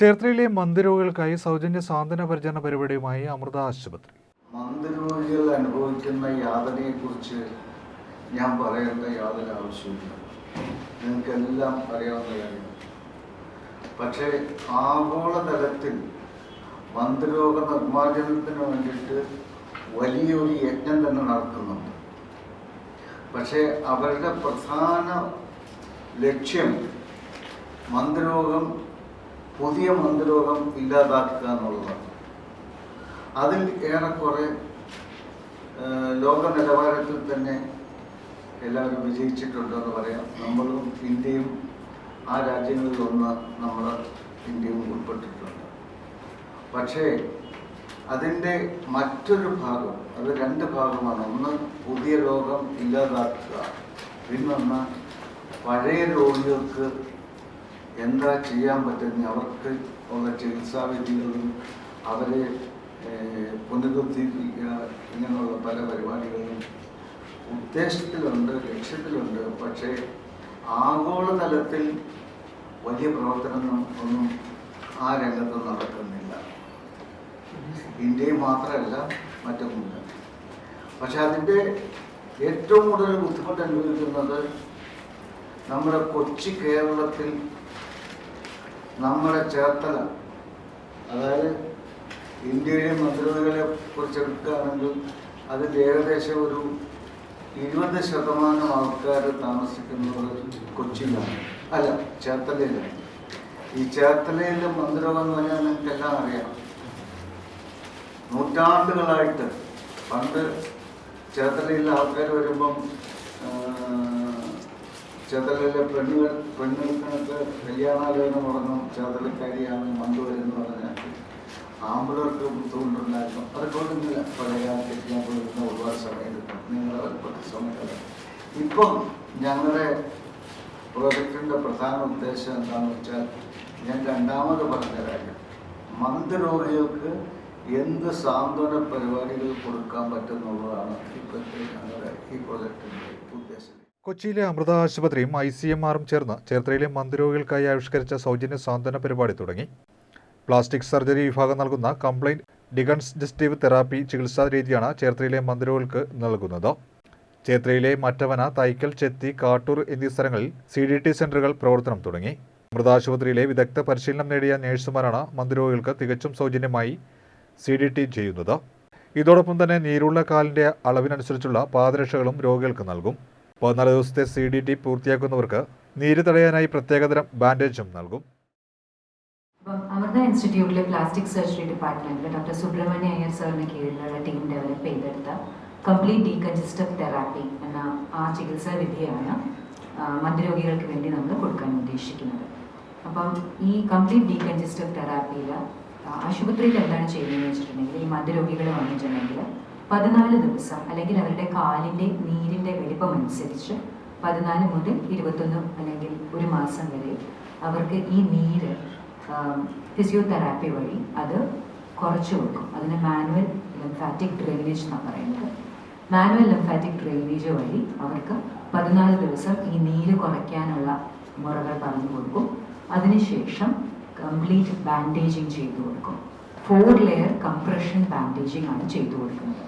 ചേർത്തലയിലെ മന്ദിരോഗികൾക്കായി സൗജന്യ സാന്ത്വന പരിചരണ പരിപാടിയുമായി അമൃത ആശുപത്രി. മന്ദിരോഗികൾ അനുഭവിക്കുന്ന യാതനയെക്കുറിച്ച് ഞാൻ പറയേണ്ട യാതൊരു ആവശ്യമില്ല നിങ്ങൾക്കെല്ലാം അറിയാവുന്ന കാര്യമാണ്. പക്ഷേ ആഗോളതലത്തിൽ മന്ദിരോഗ നിർമ്മാർജനത്തിന് വേണ്ടിയിട്ട് വലിയൊരു യജ്ഞം തന്നെ നടത്തുന്നുണ്ട് പക്ഷേ അവരുടെ പ്രധാന ലക്ഷ്യം മന്ത്രിരോഗം പുതിയ മന്ത്രിരോഗം ഇല്ലാതാക്കുക എന്നുള്ളതാണ്. അതിൽ ഏറെക്കുറെ ലോക നിലവാരത്തിൽ തന്നെ എല്ലാവരും വിജയിച്ചിട്ടുണ്ടെന്ന് പറയാം. നമ്മളും ഇന്ത്യയും ആ രാജ്യങ്ങളിൽ ഒന്ന് നമ്മൾ ഇന്ത്യയും ഉൾപ്പെട്ടിട്ടുണ്ട്. പക്ഷേ അതിന്റെ മറ്റൊരു ഭാഗം അത് രണ്ട് ഭാഗമാണ്. ഒന്ന് പുതിയ രോഗം ഇല്ലാതാക്കുക. പിന്നൊന്ന് പഴയ രോഗികൾക്ക് എന്താ ചെയ്യാൻ പറ്റുന്ന? അവർക്ക് ഉള്ള ചികിത്സാവിധികളും അവരെ പുനരുദ്ധരിക്കുക ഇങ്ങനെയുള്ള പല പരിപാടികളും ഉദ്ദേശത്തിലുണ്ട് ലക്ഷ്യത്തിലുണ്ട്. പക്ഷേ ആഗോളതലത്തിൽ വലിയ പ്രവർത്തനം ഒന്നും ആ രംഗത്ത് നടക്കുന്നില്ല. ഇന്ത്യയിൽ മാത്രമല്ല മറ്റൊന്നുമില്ല പക്ഷെ അതിന്റെ ഏറ്റവും കൂടുതൽ ബുദ്ധിമുട്ട് അനുഭവിക്കുന്നത് നമ്മുടെ കൊച്ചി കേരളത്തിൽ നമ്മുടെ ചേർത്തല. അതായത് ഇന്ത്യയിലെ മന്ത്രികളെ കുറിച്ച് എടുക്കുകയാണെങ്കിൽ അതിൽ ഏകദേശം ഒരു ഇരുപത് ശതമാനം ആൾക്കാർ താമസിക്കുന്നത് കൊച്ചിയിലാണ്. അല്ല ചേർത്തലയിലാണ്. ഈ ചേർത്തലയിലെ മന്ദിരം എന്ന് പറഞ്ഞാൽ നിങ്ങൾക്കെല്ലാം അറിയാം. നൂറ്റാണ്ടുകളായിട്ട് പണ്ട് ചേർത്തലയിലെ ആൾക്കാർ വരുമ്പം ചേർത്തലയിലെ പെണ്ണുകൾ പെണ്ണുങ്ങൾക്ക് കല്യാണാലോചന പറഞ്ഞു ചേർത്തലക്കാരിയാണ് മന്ത് വരുന്നു പറഞ്ഞാൽ ആമ്പിളർക്ക് ബുദ്ധിമുട്ടുണ്ടായിരുന്നു അതുകൊണ്ടൊന്നുമില്ല പഴയ കാലത്തേക്ക് ഞാൻ ഒരുപാട് സമയം കിട്ടും നിങ്ങൾ കുറച്ച് സമയം കളയും. ഇപ്പം ഞങ്ങളുടെ പ്രോജക്റ്റിന്റെ പ്രധാന ഉദ്ദേശം എന്താണെന്ന് വെച്ചാൽ ഞാൻ രണ്ടാമത് പറഞ്ഞ കാര്യം മന്ദരോഗികൾക്ക് എന്ത് സാന്ത്വന പരിപാടികൾ കൊടുക്കാൻ പറ്റുന്നുള്ളതാണ് ഇപ്പോഴത്തെ ഞങ്ങളുടെ ഈ പ്രോജക്റ്റിന്റെ കൊച്ചിയിലെ അമൃത ആശുപത്രിയും ഐ സി എം ആറും ചേർന്ന് ചേർത്തലയിലെ മന്ദിരോഗികൾക്കായി ആവിഷ്കരിച്ച സൗജന്യ സാന്ത്വന പരിപാടി തുടങ്ങി. പ്ലാസ്റ്റിക് സർജറി വിഭാഗം നൽകുന്ന കംപ്ലൈന്റ് ഡികൺജസ്റ്റീവ് തെറാപ്പി ചികിത്സാ രീതിയാണ് ചേർത്തലയിലെ മന്ദിരോഗികൾക്ക് നൽകുന്നത്. ചേർത്തലയിലെ മറ്റവന തൈക്കൽ ചെത്തി കാട്ടൂർ എന്നീ സ്ഥലങ്ങളിൽ സി ഡി ടി സെന്ററുകൾ പ്രവർത്തനം തുടങ്ങി. അമൃത ആശുപത്രിയിലെ വിദഗ്ധ പരിശീലനം നേടിയ നഴ്സുമാരാണ് മന്ദിരോഗികൾക്ക് തികച്ചും സൗജന്യമായി സി ഡി ടി ചെയ്യുന്നത്. ഇതോടൊപ്പം തന്നെ നീരുള്ള കാലിന്റെ അളവിനനുസരിച്ചുള്ള പാദരക്ഷകളും രോഗികൾക്ക് നൽകും. പതിനാല് ദിവസത്തെ സി ഡി ടി പൂർത്തിയാക്കുന്നവർക്ക് നീര് തടയാനായി പ്രത്യേകതരം ബാൻഡേജും നൽകും. അമൃത ഇൻസ്റ്റിറ്റ്യൂട്ടിലെ പ്ലാസ്റ്റിക് സർജറി ഡിപ്പാർട്ട്മെന്റിലെ ഡോക്ടർ സുബ്രഹ്മണ്യ അയ്യർ സാറിന് കീഴിലുള്ള ടീം ഡെവലപ്പ് ചെയ്തെടുത്ത കംപ്ലീറ്റ് ഡീകൺജസ്റ്റീവ് തെറാപ്പി എന്ന ആ ചികിത്സാ വിധിയാണ് ആ, മദ്യരോഗികൾക്ക് വേണ്ടി നമ്മൾ കൊടുക്കാൻ ഉദ്ദേശിക്കുന്നത്. അപ്പം ഈ കംപ്ലീറ്റ് ഡീകൺജസ്റ്റീവ് തെറാപ്പിയിൽ ആശുപത്രിയിൽ എന്താണ് ചെയ്യുന്നതെന്ന് വെച്ചിട്ടുണ്ടെങ്കിൽ ഈ മദ്യരോഗികൾ വന്നിട്ടുണ്ടെങ്കിൽ പതിനാല് ദിവസം അല്ലെങ്കിൽ അവരുടെ കാലിന്റെ നീരിന്റെ വലിപ്പം അനുസരിച്ച് പതിനാല് മുതൽ ഇരുപത്തൊന്ന് അല്ലെങ്കിൽ ഒരു മാസം വരെ അവർക്ക് ഈ നീര് ഫിസിയോതെറാപ്പി വഴി അത് കുറച്ചു വെക്കും അതിന് മാനുവൽ ലിംഫാറ്റിക് ഡ്രെയിനേജ് എന്നാണ് പറയുന്നത്. മാനുവൽ ലിംഫാറ്റിക് ഡ്രെയിനേജ് വഴി അവർക്ക് പതിനാല് ദിവസം ഈ നീര് കുറയ്ക്കാനുള്ള മുറകൾ പറഞ്ഞു കൊടുക്കും. അതിനുശേഷം കംപ്ലീറ്റ് ബാൻഡേജിങ് ചെയ്തു കൊടുക്കും. ഫോർ ലെയർ കംപ്രഷൻ ബാൻഡേജിങ് ആണ് ചെയ്തു കൊടുക്കുന്നത്.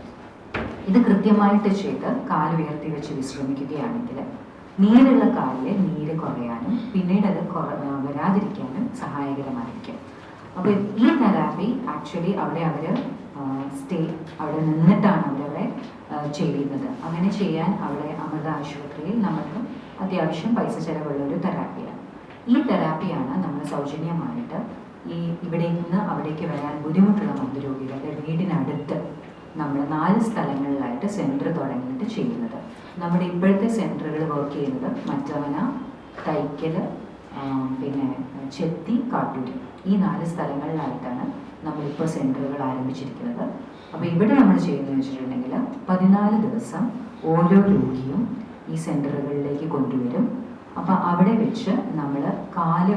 ഇത് കൃത്യമായിട്ട് ചെയ്ത് കാൽ ഉയർത്തി വെച്ച് വിശ്രമിക്കുകയാണെങ്കിൽ നീരുള്ള കാലിലെ നീര് കുറയാനും പിന്നീട് അത് വരാതിരിക്കാനും സഹായകരമായിരിക്കും. അപ്പോൾ ഈ തെറാപ്പി ആക്ച്വലി അവിടെ അവർ സ്റ്റേ അവിടെ നിന്നിട്ടാണ് അവരവിടെ ചെയ്യുന്നത്. അങ്ങനെ ചെയ്യാൻ അവിടെ അമൃത ആശുപത്രിയിൽ നമുക്ക് അത്യാവശ്യം പൈസ ചിലവുള്ള ഒരു തെറാപ്പിയാണ്. ഈ തെറാപ്പിയാണ് നമ്മൾ സൗജന്യമായിട്ട് ഈ ഇവിടെ നിന്ന് അവിടേക്ക് വരാൻ ബുദ്ധിമുട്ടുള്ള മന്ദരോഗികളുടെ വീടിനടുത്ത് നമ്മൾ നാല് സ്ഥലങ്ങളിലായിട്ട് സെന്റർ തുടങ്ങിയിട്ട് ചെയ്യുന്നത്. നമ്മുടെ ഇപ്പോഴത്തെ സെന്ററുകൾ വർക്ക് ചെയ്യുന്നത് മറ്റവന തൈക്കൽ പിന്നെ ചെത്തി കാട്ടൂര്. ഈ നാല് സ്ഥലങ്ങളിലായിട്ടാണ് നമ്മളിപ്പോൾ സെന്ററുകൾ ആരംഭിച്ചിരിക്കുന്നത്. അപ്പോൾ ഇവിടെ നമ്മൾ ചെയ്യുന്നത് വെച്ചിട്ടുണ്ടെങ്കിൽ പതിനാല് ദിവസം ഓരോ രോഗിയും ഈ സെന്ററുകളിലേക്ക് കൊണ്ടുവരും. അപ്പോൾ അവിടെ വെച്ച് നമ്മൾ കാൽ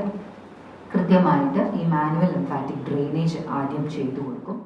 കൃത്യമായിട്ട് ഈ മാനുവൽ ലിംഫാറ്റിക് ഡ്രെയിനേജ് ആദ്യം ചെയ്തു കൊടുക്കും.